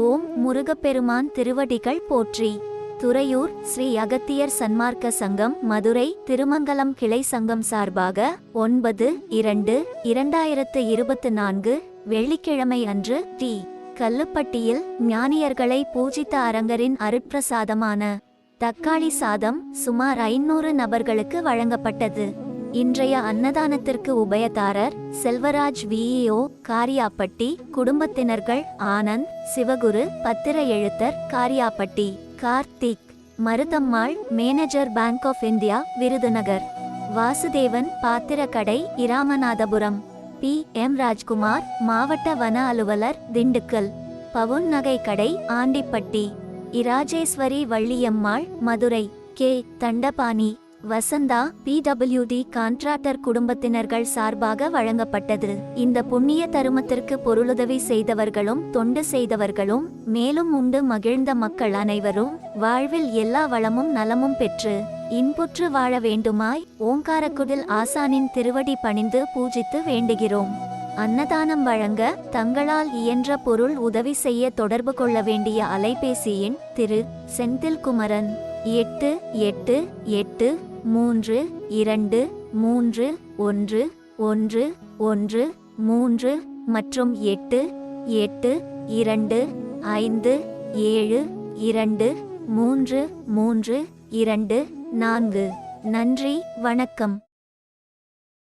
ஓம் முருகப்பெருமான் திருவடிகள் போற்றி. துறையூர் ஸ்ரீ அகத்தியர் சன்மார்க்க சங்கம் மதுரை திருமங்கலம் கிளை சங்கம் சார்பாக ஒன்பது இரண்டு இரண்டாயிரத்து இருபத்து நான்கு வெள்ளிக்கிழமை அன்று டி. கல்லுப்பட்டியில் ஞானியர்களை பூஜித்த அரங்கரின் அருட்பிரசாதமான தக்காளி சாதம் சுமார் ஐநூறு நபர்களுக்கு வழங்கப்பட்டது. இன்றைய அன்னதானத்திற்கு உபயதாரர் செல்வராஜ் விஇஓ காரியாப்பட்டி குடும்பத்தினர்கள் ஆனந்த் சிவகுரு பத்திர எழுத்தர் Kariyapatti Karthik Maruthammal manager bank of India Virudhunagar. Vasudevan பாத்திரக்கடை Ramanathapuram. P. M. Rajkumar மாவட்ட வன அலுவலர் திண்டுக்கல். பவுன் நகை கடை Andipatti. Rajeswari Valliammal Madurai. K. Dhandapani. Vasantha PWD contractor குடும்பத்தினர்கள் சார்பாக வழங்கப்பட்டது. இந்த புண்ணிய தருமத்திற்கு பொருளுதவி செய்தவர்களும் தொண்டு செய்தவர்களும் மேலும் உண்டு மகிழ்ந்த மக்கள் அனைவரும் வாழ்வில் எல்லா வளமும் நலமும் பெற்று இன்புற்று வாழ வேண்டுமாய் ஓங்காரக்குடில் ஆசானின் திருவடி பணிந்து பூஜித்து வேண்டுகிறோம். அன்னதானம் வழங்க தங்களால் இயன்ற பொருள் உதவி செய்ய தொடர்பு கொள்ள வேண்டிய அலைபேசி எண் திரு செந்தில் குமரன் எட்டு எட்டு எட்டு மூன்று இரண்டு மூன்று ஒன்று ஒன்று ஒன்று மூன்று மற்றும் எட்டு எட்டு இரண்டு ஐந்து ஏழு இரண்டு மூன்று மூன்று இரண்டு நான்கு. நன்றி வணக்கம்.